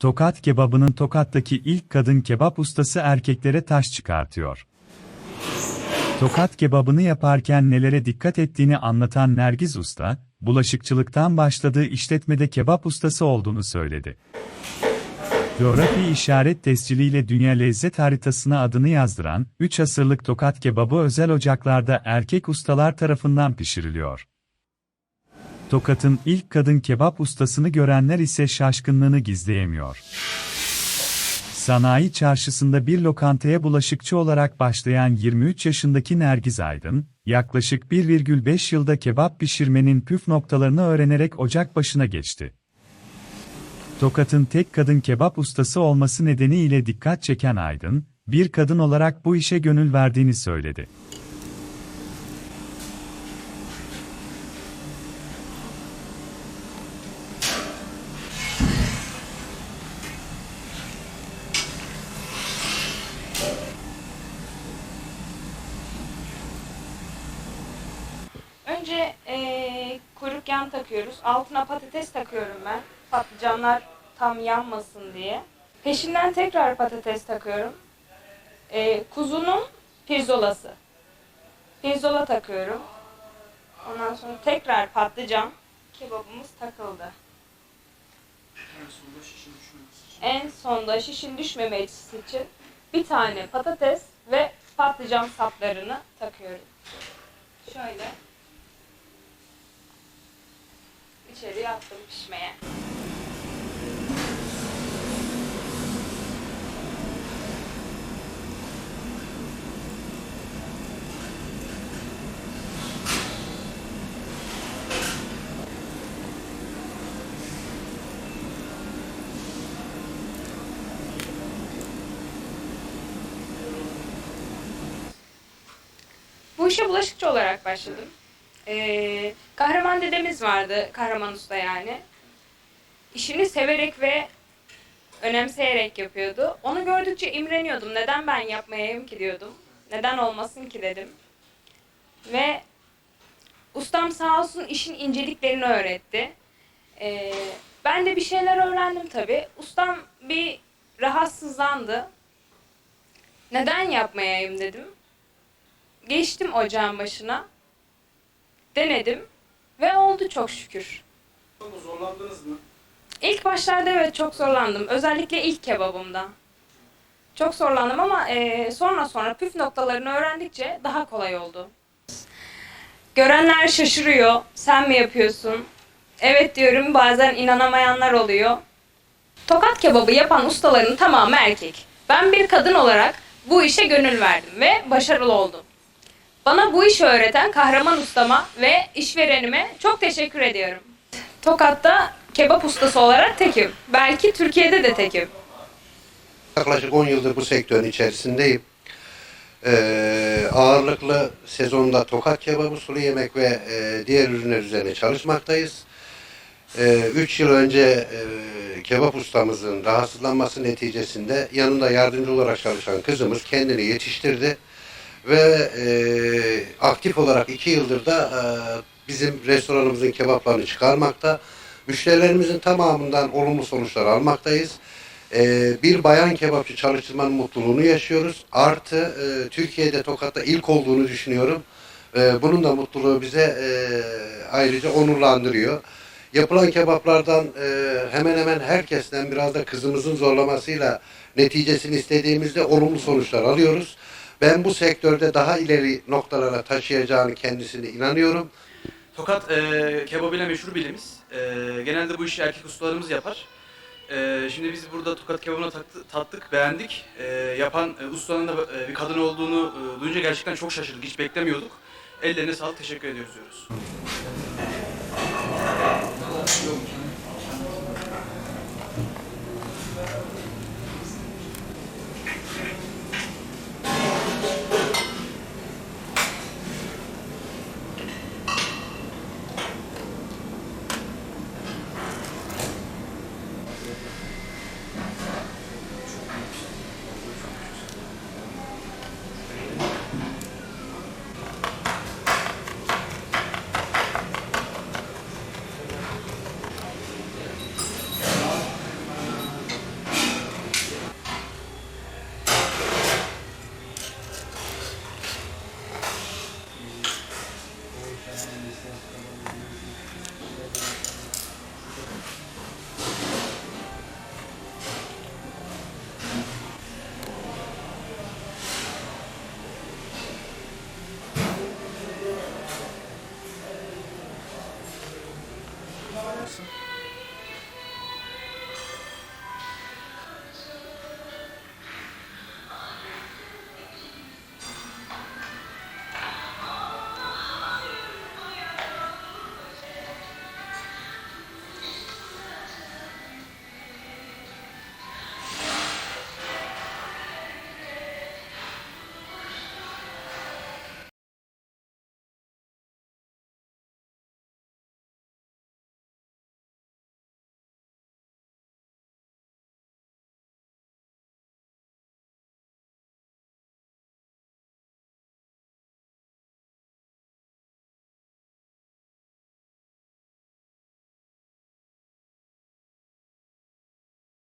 Tokat kebabının Tokat'taki ilk kadın kebap ustası erkeklere taş çıkartıyor. Tokat kebabını yaparken nelere dikkat ettiğini anlatan Nergiz Usta, bulaşıkçılıktan başladığı işletmede kebap ustası olduğunu söyledi. Coğrafi işaret tesciliyle dünya lezzet haritasına adını yazdıran, 3 asırlık tokat kebabı özel ocaklarda erkek ustalar tarafından pişiriliyor. Tokat'ın ilk kadın kebap ustasını görenler ise şaşkınlığını gizleyemiyor. Sanayi çarşısında bir lokantaya bulaşıkçı olarak başlayan 23 yaşındaki Nergiz Aydın, yaklaşık 1,5 yılda kebap pişirmenin püf noktalarını öğrenerek ocak başına geçti. Tokat'ın tek kadın kebap ustası olması nedeniyle dikkat çeken Aydın, bir kadın olarak bu işe gönül verdiğini söyledi. Önce eee kuyruk yağ takıyoruz. Altına patates takıyorum ben. Patlıcanlar tam yanmasın diye. Peşinden tekrar patates takıyorum. Eee, kuzunun pirzolası. Pirzola takıyorum. Ondan sonra tekrar patlıcan. Kebabımız takıldı. En sonda şişin düşmemesi için bir tane patates ve patlıcan saplarını takıyorum. Şöyle. İçeri attım pişmeye. Bu işe bulaşıkçı olarak başladım. Ee, kahraman dedemiz vardı, kahraman usta yani. İşini severek ve önemseyerek yapıyordu. Onu gördükçe imreniyordum. Neden ben yapmayayım ki diyordum. Neden olmasın ki dedim. Ve ustam sağ olsun işin inceliklerini öğretti. Ee, ben de bir şeyler öğrendim tabii. Ustam bir rahatsızlandı. Neden yapmayayım dedim. Geçtim ocağın başına. Denedim ve oldu çok şükür. Zorlandınız mı? İlk başlarda evet çok zorlandım. Özellikle ilk kebabımda. Çok zorlandım ama eee, sonra sonra püf noktalarını öğrendikçe daha kolay oldu. Görenler şaşırıyor. Sen mi yapıyorsun? Evet diyorum bazen inanamayanlar oluyor. Tokat kebabı yapan ustaların tamamı erkek. Ben bir kadın olarak bu işe gönül verdim ve başarılı oldum. Bana bu işi öğreten kahraman ustama ve işverenime çok teşekkür ediyorum. Tokat'ta kebap ustası olarak tekim. Belki Türkiye'de de tekim. Yaklaşık 10 yıldır bu sektörün içerisindeyim. Ee, ağırlıklı sezonda tokat kebabı, sulu yemek ve e, diğer ürünler üzerine çalışmaktayız. 3 yıl önce e, kebap ustamızın rahatsızlanması neticesinde yanında yardımcı olarak çalışan kızımız kendini yetiştirdi. Ve e, aktif olarak 2 yıldır da e, bizim restoranımızın kebaplarını çıkarmakta. Müşterilerimizin tamamından olumlu sonuçlar almaktayız. Ee, bir bayan kebapçı çalıştırmanın mutluluğunu yaşıyoruz. Artı e, Türkiye'de Tokat'ta ilk olduğunu düşünüyorum. E, bunun da mutluluğu bize e, ayrıca onurlandırıyor. Yapılan kebaplardan e, hemen hemen herkesten biraz da kızımızın zorlamasıyla neticesini istediğimizde olumlu sonuçlar alıyoruz. Ben bu sektörde daha ileri noktalara taşıyacağını kendisine inanıyorum. Tokat e, kebabıyla meşhur bilimiz. E, genelde bu işi erkek ustalarımız yapar. E, şimdi biz burada tokat kebabına taktı- tattık, beğendik. E, yapan e, ustanın da e, bir kadın olduğunu e, duyunca gerçekten çok şaşırdık, hiç beklemiyorduk. Ellerine sağlık, teşekkür ediyoruz diyoruz.